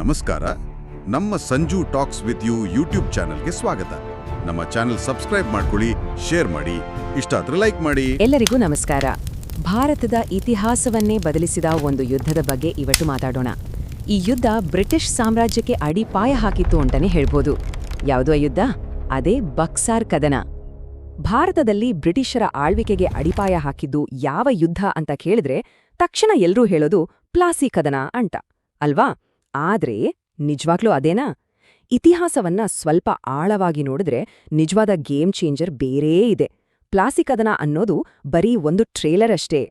ನಮಸ್ಕಾರ. ನಮ್ಮ Sanju talks with you YouTube ಚಾನೆಲ್ಗೆ ಸ್ವಾಗತ. ನಮ್ಮ ಚಾನೆಲ್ ಸಬ್ಸ್ಕ್ರೈಬ್ ಮಾಡ್ಕೊಳ್ಳಿ, ಶೇರ್ ಮಾಡಿ, ಇಷ್ಟ ಆದ್ರೆ ಲೈಕ್ ಮಾಡಿ. ಎಲ್ಲರಿಗೂ ನಮಸ್ಕಾರ. ಭಾರತದ ಇತಿಹಾಸವನ್ನೇ ಬದಲಿಸಿದ ಒಂದು ಯುದ್ಧದ ಬಗ್ಗೆ ಇವತ್ತು ಮಾತಾಡೋಣ. ಈ ಯುದ್ಧ ಬ್ರಿಟಿಷ್ ಸಾಮ್ರಾಜ್ಯಕ್ಕೆ ಅಡಿಪಾಯ ಹಾಕಿತ್ತು ಅಂತಾನೆ ಹೇಳ್ಬೋದು. ಯಾವುದೋ ಯುದ್ಧ? ಅದೇ ಬಕ್ಸಾರ್ ಕದನ. ಭಾರತದಲ್ಲಿ ಬ್ರಿಟಿಷರ ಆಳ್ವಿಕೆಗೆ ಅಡಿಪಾಯ ಹಾಕಿದ್ದು ಯಾವ ಯುದ್ಧ ಅಂತ ಕೇಳಿದ್ರೆ ತಕ್ಷಣ ಎಲ್ರೂ ಹೇಳೋದು ಪ್ಲಾಸಿ ಕದನ ಅಂತ. ಅಲ್ವಾ? ಆದ್ರೆ ನಿಜವಾಗ್ಲೂ ಅದೇನಾ? ಇತಿಹಾಸವನ್ನ ಸ್ವಲ್ಪ ಆಳವಾಗಿ ನೋಡಿದ್ರೆ ನಿಜವಾದ ಗೇಮ್ ಚೇಂಜರ್ ಬೇರೇ ಇದೆ. ಪ್ಲಾಸಿ ಕದನ ಅನ್ನೋದು ಬರೀ ಒಂದು ಟ್ರೇಲರ್ ಅಷ್ಟೇ.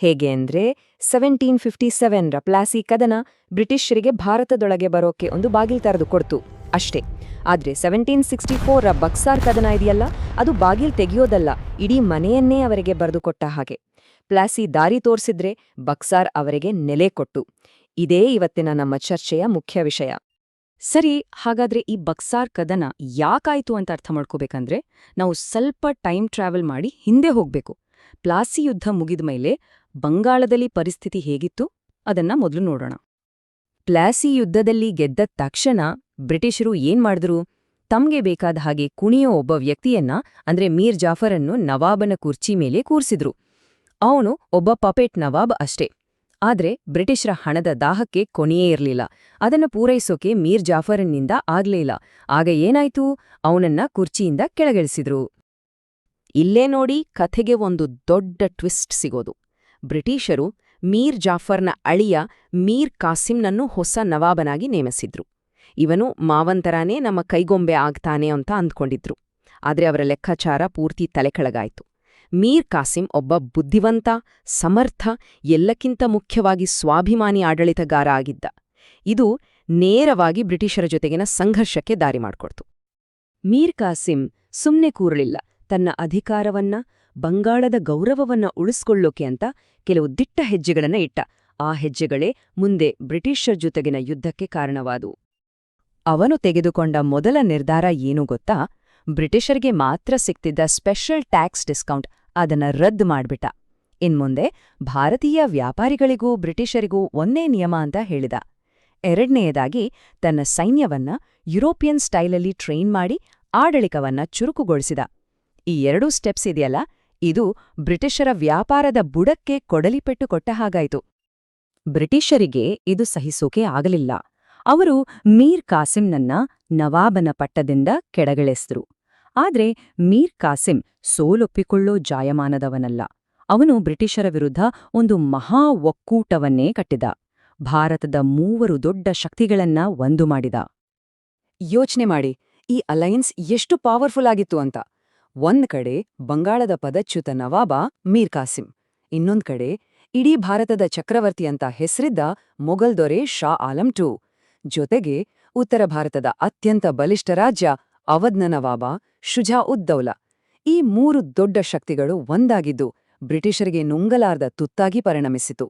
ಹೇಗೆ ಅಂದ್ರೆ ಸೆವೆಂಟೀನ್ ಫಿಫ್ಟಿ ಸೆವೆನ್ರ ಪ್ಲಾಸಿ ಕದನ ಬ್ರಿಟಿಷರಿಗೆ ಭಾರತದೊಳಗೆ ಬರೋಕೆ ಒಂದು ಬಾಗಿಲು ತೆರೆದು ಕೊಡ್ತು, ಅಷ್ಟೇ. ಆದ್ರೆ ಸೆವೆಂಟೀನ್ ಸಿಕ್ಸ್ಟಿ ಫೋರ್ರ ಬಕ್ಸಾರ್ ಕದನ ಇದೆಯಲ್ಲ? ಅದು ಬಾಗಿಲ್ ತೆಗೆಯೋದಲ್ಲ, ಇಡೀ ಮನೆಯನ್ನೇ ಅವರಿಗೆ ಬರೆದುಕೊಟ್ಟ ಹಾಗೆ. ಪ್ಲಾಸಿ ದಾರಿ ತೋರಿಸಿದ್ರೆ ಬಕ್ಸಾರ್ ಅವರಿಗೆ ನೆಲೆ ಕೊಟ್ಟು. ಇದೇ ಇವತ್ತಿನ ನಮ್ಮ ಚರ್ಚೆಯ ಮುಖ್ಯ ವಿಷಯ. ಸರಿ, ಹಾಗಾದ್ರೆ ಈ ಬಕ್ಸಾರ್ ಕದನ ಯಾಕಾಯ್ತು ಅಂತ ಅರ್ಥ ಮಾಡ್ಕೋಬೇಕಂದ್ರೆ, ನಾವು ಸ್ವಲ್ಪ ಟೈಮ್ ಟ್ರಾವೆಲ್ ಮಾಡಿ ಹಿಂದೆ ಹೋಗ್ಬೇಕು. ಪ್ಲಾಸಿ ಯುದ್ಧ ಮುಗಿದ ಮೇಲೆ ಬಂಗಾಳದಲ್ಲಿ ಪರಿಸ್ಥಿತಿ ಹೇಗಿತ್ತು? ಅದನ್ನ ಮೊದಲು ನೋಡೋಣ. ಪ್ಲಾಸಿ ಯುದ್ಧದಲ್ಲಿ ಗೆದ್ದ ತಕ್ಷಣ ಬ್ರಿಟಿಷರು ಏನ್ ಮಾಡಿದ್ರು? ತಮ್ಗೆ ಬೇಕಾದ ಹಾಗೆ ಕುಣಿಯೋ ಒಬ್ಬ ವ್ಯಕ್ತಿಯನ್ನ, ಅಂದ್ರೆ ಮೀರ್ ಜಾಫರನ್ನು ನವಾಬನ ಕುರ್ಚಿ ಮೇಲೆ ಕೂರಿಸಿದ್ರು. ಅವನು ಒಬ್ಬ ಪಪೇಟ್ ನವಾಬ್ ಅಷ್ಟೇ. ಆದ್ರೆ ಬ್ರಿಟಿಷರ ಹಣದ ದಾಹಕ್ಕೆ ಕೊನೆಯೇ ಇರಲಿಲ್ಲ. ಅದನ್ನು ಪೂರೈಸೋಕೆ ಮೀರ್ ಜಾಫರನ್ನಿಂದ ಆಗ್ಲೇಲ್ಲ ಆಗ ಏನಾಯ್ತು? ಅವನನ್ನ ಕುರ್ಚಿಯಿಂದ ಕೆಳಗಿಳಿಸಿದ್ರು. ಇಲ್ಲೇ ನೋಡಿ ಕಥೆಗೆ ಒಂದು ದೊಡ್ಡ ಟ್ವಿಸ್ಟ್ ಸಿಗೋದು. ಬ್ರಿಟಿಷರು ಮೀರ್ ಜಾಫರ್ನ ಅಳಿಯ ಮೀರ್ ಕಾಸಿಂನನ್ನು ಹೊಸ ನವಾಬನಾಗಿ ನೇಮಿಸಿದ್ರು. ಇವನು ಮಾವಂತರಾನೇ ನಮ್ಮ ಕೈಗೊಂಬೆ ಆಗ್ತಾನೆ ಅಂತ ಅಂದ್ಕೊಂಡಿದ್ರು. ಆದ್ರೆ ಅವರ ಲೆಕ್ಕಾಚಾರ ಪೂರ್ತಿ ತಲೆಕೆಳಗಾಯ್ತು. ಮೀರ್ ಕಾಸಿಂ ಒಬ್ಬ ಬುದ್ಧಿವಂತ, ಸಮರ್ಥ, ಎಲ್ಲಕ್ಕಿಂತ ಮುಖ್ಯವಾಗಿ ಸ್ವಾಭಿಮಾನಿ ಆಡಳಿತಗಾರ ಆಗಿದ್ದ. ಇದು ನೇರವಾಗಿ ಬ್ರಿಟಿಷರ ಜೊತೆಗಿನ ಸಂಘರ್ಷಕ್ಕೆ ದಾರಿ ಮಾಡಿಕೊಡ್ತು. ಮೀರ್ ಕಾಸಿಂ ಸುಮ್ನೆ ಕೂರಲಿಲ್ಲ. ತನ್ನ ಅಧಿಕಾರವನ್ನ, ಬಂಗಾಳದ ಗೌರವವನ್ನ ಉಳಿಸ್ಕೊಳ್ಳೋಕೆ ಅಂತ ಕೆಲವು ದಿಟ್ಟ ಹೆಜ್ಜೆಗಳನ್ನ ಇಟ್ಟ. ಆ ಹೆಜ್ಜೆಗಳೇ ಮುಂದೆ ಬ್ರಿಟಿಷರ ಜೊತೆಗಿನ ಯುದ್ಧಕ್ಕೆ ಕಾರಣವಾದವು. ಅವನು ತೆಗೆದುಕೊಂಡ ಮೊದಲ ನಿರ್ಧಾರ ಏನು ಗೊತ್ತಾ? ಬ್ರಿಟಿಷರಿಗೆ ಮಾತ್ರ ಸಿಕ್ತಿದ್ದ ಸ್ಪೆಷಲ್ ಟ್ಯಾಕ್ಸ್ ಡಿಸ್ಕೌಂಟ್ ಅದನ್ನ ರದ್ದು ಮಾಡ್ಬಿಟ್ಟ. ಇನ್ಮುಂದೆ ಭಾರತೀಯ ವ್ಯಾಪಾರಿಗಳಿಗೂ ಬ್ರಿಟಿಷರಿಗೂ ಒಂದೇ ನಿಯಮ ಅಂತ ಹೇಳಿದ. ಎರಡನೆಯದಾಗಿ ತನ್ನ ಸೈನ್ಯವನ್ನ ಯುರೋಪಿಯನ್ ಸ್ಟೈಲಲ್ಲಿ ಟ್ರೈನ್ ಮಾಡಿ ಆಡಳಿತವನ್ನ ಚುರುಕುಗೊಳಿಸಿದ. ಈ ಎರಡೂ ಸ್ಟೆಪ್ಸ್ ಇದೆಯಲ್ಲ, ಇದು ಬ್ರಿಟಿಷರ ವ್ಯಾಪಾರದ ಬುಡಕ್ಕೆ ಕೊಡಲಿಪೆಟ್ಟು ಕೊಟ್ಟ ಹಾಗಾಯಿತು. ಬ್ರಿಟಿಷರಿಗೆ ಇದು ಸಹಿಸೋಕೆ ಆಗಲಿಲ್ಲ. ಅವರು ಮೀರ್ ಕಾಸಿಂನನ್ನ ನವಾಬನ ಪಟ್ಟದಿಂದ ಕೆಳಗಿಳಿಸಿದ್ರು ಆದ್ರೆ ಮೀರ್ ಕಾಸಿಂ ಸೋಲೊಪ್ಪಿಕೊಳ್ಳೋ ಜಾಯಮಾನದವನಲ್ಲ. ಅವನು ಬ್ರಿಟಿಷರ ವಿರುದ್ಧ ಒಂದು ಮಹಾ ಒಕ್ಕೂಟವನ್ನೇ ಕಟ್ಟಿದ. ಭಾರತದ ಮೂವರು ದೊಡ್ಡ ಶಕ್ತಿಗಳನ್ನ ಒಂದು ಮಾಡಿದ. ಯೋಚನೆ ಮಾಡಿ, ಈ ಅಲಯನ್ಸ್ ಎಷ್ಟು ಪವರ್ಫುಲ್ ಆಗಿತ್ತು ಅಂತ. ಒಂದ್ ಕಡೆ ಬಂಗಾಳದ ಪದಚ್ಯುತ ನವಾಬ ಮೀರ್ ಕಾಸಿಂ, ಇನ್ನೊಂದ್ ಕಡೆ ಇಡೀ ಭಾರತದ ಚಕ್ರವರ್ತಿ ಅಂತ ಹೆಸರಿದ್ದ ಮೊಘಲ್ ದೊರೆ ಶಾ ಆಲಂ ಟೂ. ಜೊತೆಗೆ ಉತ್ತರ ಭಾರತದ ಅತ್ಯಂತ ಬಲಿಷ್ಠ ರಾಜ್ಯ ಅವಧ್ನ ನವಾಬ ಶುಜಾ ಉದ್ದೌಲ ಈ ಮೂರು ದೊಡ್ಡ ಶಕ್ತಿಗಳು ಒಂದಾಗಿದ್ದು ಬ್ರಿಟಿಷರಿಗೆ ನುಂಗಲಾರ್ದ ತುತ್ತಾಗಿ ಪರಿಣಮಿಸಿತು.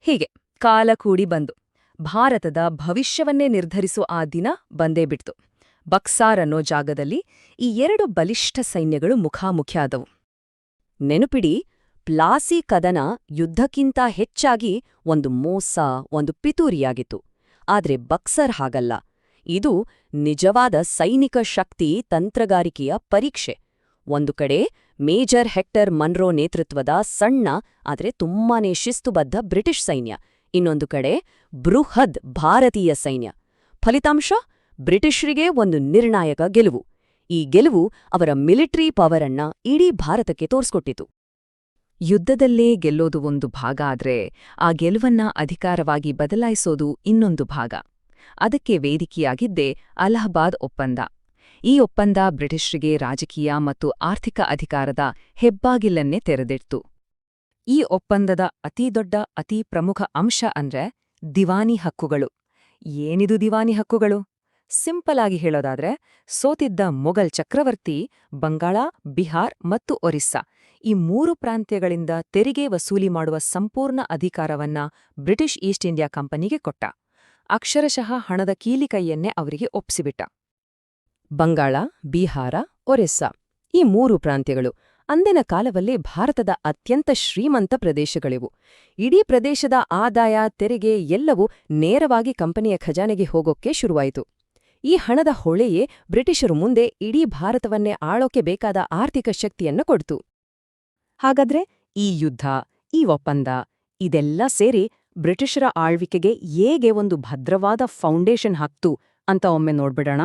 ಹೀಗೆ ಕಾಲ ಕೂಡಿ ಬಂದು ಭಾರತದ ಭವಿಷ್ಯವನ್ನೇ ನಿರ್ಧರಿಸುವ ಆ ದಿನ ಬಂದೇ ಬಿಡ್ತು. ಬಕ್ಸಾರ್ ಅನ್ನೋ ಜಾಗದಲ್ಲಿ ಈ ಎರಡು ಬಲಿಷ್ಠ ಸೈನ್ಯಗಳು ಮುಖಾಮುಖಿಯಾದವು. ನೆನಪಿಡಿ, ಪ್ಲಾಸಿ ಕದನ ಯುದ್ಧಕ್ಕಿಂತ ಹೆಚ್ಚಾಗಿ ಒಂದು ಮೋಸ, ಒಂದು ಪಿತೂರಿಯಾಗಿತ್ತು. ಆದರೆ ಬಕ್ಸರ್ ಹಾಗಲ್ಲ. ಇದು ನಿಜವಾದ ಸೈನಿಕ ಶಕ್ತಿ ತಂತ್ರಗಾರಿಕೆಯ ಪರೀಕ್ಷೆ. ಒಂದು ಕಡೆ ಮೇಜರ್ ಹೆಕ್ಟರ್ ಮನ್ರೋ ನೇತೃತ್ವದ ಸಣ್ಣ, ಆದರೆ ತುಂಬಾನೇ ಶಿಸ್ತುಬದ್ಧ ಬ್ರಿಟಿಷ್ ಸೈನ್ಯ, ಇನ್ನೊಂದು ಕಡೆ ಬೃಹದ್ ಭಾರತೀಯ ಸೈನ್ಯ. ಫಲಿತಾಂಶ? ಬ್ರಿಟಿಷರಿಗೆ ಒಂದು ನಿರ್ಣಾಯಕ ಗೆಲುವು. ಈ ಗೆಲುವು ಅವರ ಮಿಲಿಟರಿ ಪವರನ್ನ ಇಡೀ ಭಾರತಕ್ಕೆ ತೋರ್ಸ್ಕೊಟ್ಟಿತು. ಯುದ್ಧದಲ್ಲೇ ಗೆಲ್ಲೋದು ಒಂದು ಭಾಗ ಆದ್ರೆ ಆ ಗೆಲುವನ್ನ ಅಧಿಕಾರವಾಗಿ ಬದಲಾಯಿಸೋದು ಇನ್ನೊಂದು ಭಾಗ. ಅದಕ್ಕೆ ವೇದಿಕೆಯಾಗಿದ್ದೇ ಅಲಹಾಬಾದ್ ಒಪ್ಪಂದ. ಈ ಒಪ್ಪಂದ ಬ್ರಿಟಿಷರಿಗೆ ರಾಜಕೀಯ ಮತ್ತು ಆರ್ಥಿಕ ಅಧಿಕಾರದ ಹೆಬ್ಬಾಗಿಲನ್ನೇ ತೆರೆದಿಡ್ತು. ಈ ಒಪ್ಪಂದದ ಅತಿದೊಡ್ಡ ಅತಿ ಪ್ರಮುಖ ಅಂಶ ಅಂದ್ರೆ ದಿವಾನಿ ಹಕ್ಕುಗಳು. ಏನಿದು ದಿವಾನಿ ಹಕ್ಕುಗಳು? ಸಿಂಪಲ್ ಆಗಿ ಹೇಳೋದಾದ್ರೆ, ಸೋತಿದ್ದ ಮೊಘಲ್ ಚಕ್ರವರ್ತಿ, ಬಂಗಾಳ, ಬಿಹಾರ್ ಮತ್ತು ಒರಿಸ್ಸಾ ಈ ಮೂರು ಪ್ರಾಂತ್ಯಗಳಿಂದ ತೆರಿಗೆ ವಸೂಲಿ ಮಾಡುವ ಸಂಪೂರ್ಣ ಅಧಿಕಾರವನ್ನ ಬ್ರಿಟಿಷ್ ಈಸ್ಟ್ ಇಂಡಿಯಾ ಕಂಪನಿಗೆ ಕೊಟ್ಟ. ಅಕ್ಷರಶಃ ಹಣದ ಕೀಲಿಕೈಯನ್ನೇ ಅವರಿಗೆ ಒಪ್ಸಿಬಿಟ್ಟ. ಬಂಗಾಳ, ಬಿಹಾರ, ಒರಿಸ್ಸಾ ಈ ಮೂರು ಪ್ರಾಂತ್ಯಗಳು ಅಂದಿನ ಕಾಲದಲ್ಲಿ ಭಾರತದ ಅತ್ಯಂತ ಶ್ರೀಮಂತ ಪ್ರದೇಶಗಳಿವು. ಇಡೀ ಪ್ರದೇಶದ ಆದಾಯ, ತೆರಿಗೆ ಎಲ್ಲವೂ ನೇರವಾಗಿ ಕಂಪನಿಯ ಖಜಾನೆಗೆ ಹೋಗೋಕ್ಕೆ ಶುರುವಾಯಿತು. ಈ ಹಣದ ಹೊಳೆಯೇ ಬ್ರಿಟಿಷರು ಮುಂದೆ ಇಡೀ ಭಾರತವನ್ನೇ ಆಳೋಕೆ ಬೇಕಾದ ಆರ್ಥಿಕ ಶಕ್ತಿಯನ್ನು ಕೊಡ್ತು. ಹಾಗಾದ್ರೆ ಈ ಯುದ್ಧ, ಈ ಒಪ್ಪಂದ ಇದೆಲ್ಲ ಸೇರಿ ಬ್ರಿಟಿಷರ ಆಳ್ವಿಕೆಗೆ ಹೇಗೆ ಒಂದು ಭದ್ರವಾದ ಫೌಂಡೇಶನ್ ಹಾಕ್ತು ಅಂತ ಒಮ್ಮೆ ನೋಡ್ಬಿಡೋಣ?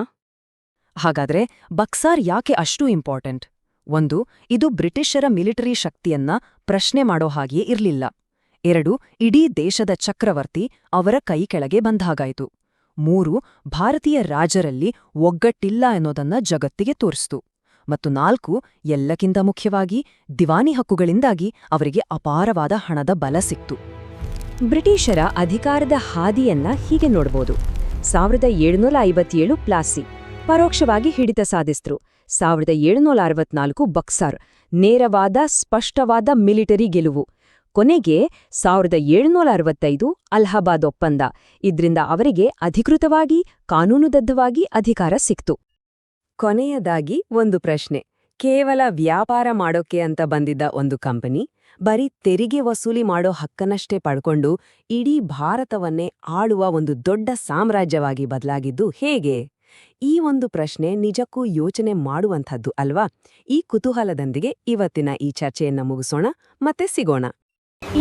ಹಾಗಾದ್ರೆ ಬಕ್ಸಾರ್ ಯಾಕೆ ಅಷ್ಟು ಇಂಪಾರ್ಟೆಂಟ್? ಒಂದು, ಇದು ಬ್ರಿಟಿಷರ ಮಿಲಿಟರಿ ಶಕ್ತಿಯನ್ನ ಪ್ರಶ್ನೆ ಮಾಡೋ ಹಾಗೆಯೇ ಇರಲಿಲ್ಲ. ಎರಡು, ಇಡೀ ದೇಶದ ಚಕ್ರವರ್ತಿ ಅವರ ಕೈ ಕೆಳಗೆ ಬಂದಾಗಾಯಿತು. ಮೂರು, ಭಾರತೀಯ ರಾಜರಲ್ಲಿ ಒಗ್ಗಟ್ಟಿಲ್ಲ ಅನ್ನೋದನ್ನ ಜಗತ್ತಿಗೆ ತೋರಿಸ್ತು. ಮತ್ತು ನಾಲ್ಕು, ಎಲ್ಲಕ್ಕಿಂತ ಮುಖ್ಯವಾಗಿ ದಿವಾನಿ ಹಕ್ಕುಗಳಿಂದಾಗಿ ಅವರಿಗೆ ಅಪಾರವಾದ ಹಣದ ಬಲ ಸಿಕ್ತು. ಬ್ರಿಟಿಷರ ಅಧಿಕಾರದ ಹಾದಿಯನ್ನ ಹೀಗೆ ನೋಡ್ಬೋದು. ಸಾವಿರದ ಏಳುನೂರ ಐವತ್ತೇಳು ಪ್ಲಾಸಿ ಪರೋಕ್ಷವಾಗಿ ಹಿಡಿತ ಸಾಧಿಸಿದ್ರು ಸಾವಿರದ ಏಳುನೂರ ಅರವತ್ನಾಲ್ಕು ಬಕ್ಸಾರ್ ನೇರವಾದ, ಸ್ಪಷ್ಟವಾದ ಮಿಲಿಟರಿ ಗೆಲುವು. ಕೊನೆಗೆ ಸಾವಿರದ ಏಳುನೂರ ಅರವತ್ತೈದು ಅಲಹಾಬಾದ್ ಒಪ್ಪಂದ. ಇದ್ರಿಂದ ಅವರಿಗೆ ಅಧಿಕೃತವಾಗಿ ಕಾನೂನುಬದ್ಧವಾಗಿ ಅಧಿಕಾರ ಸಿಕ್ತು. ಕೊನೆಯದಾಗಿ ಒಂದು ಪ್ರಶ್ನೆ. ಕೇವಲ ವ್ಯಾಪಾರ ಮಾಡೋಕೆ ಅಂತ ಬಂದಿದ್ದ ಒಂದು ಕಂಪನಿ ಬರೀ ತೆರಿಗೆ ವಸೂಲಿ ಮಾಡೋ ಹಕ್ಕನಷ್ಟೇ ಪಡ್ಕೊಂಡು ಇಡೀ ಭಾರತವನ್ನೇ ಆಳುವ ಒಂದು ದೊಡ್ಡ ಸಾಮ್ರಾಜ್ಯವಾಗಿ ಬದಲಾಗಿದ್ದು ಹೇಗೆ? ಈ ಒಂದು ಪ್ರಶ್ನೆ ನಿಜಕ್ಕೂ ಯೋಚನೆ ಮಾಡುವಂಥದ್ದು ಅಲ್ವಾ? ಈ ಕುತೂಹಲದೊಂದಿಗೆ ಇವತ್ತಿನ ಈ ಚರ್ಚೆಯನ್ನ ಮುಗಿಸೋಣ ಮತ್ತೆ ಸಿಗೋಣ.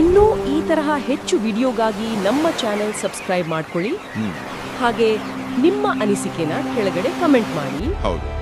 ಇನ್ನೂ ಈ ತರಹ ಹೆಚ್ಚು ವಿಡಿಯೋಗಾಗಿ ನಮ್ಮ ಚಾನೆಲ್ ಸಬ್ಸ್ಕ್ರೈಬ್ ಮಾಡ್ಕೊಳ್ಳಿ. ಹಾಗೆ ನಿಮ್ಮ ಅನಿಸಿಕೆನ ಕೆಳಗಡೆ ಕಮೆಂಟ್ ಮಾಡಿ. ಹೌದು.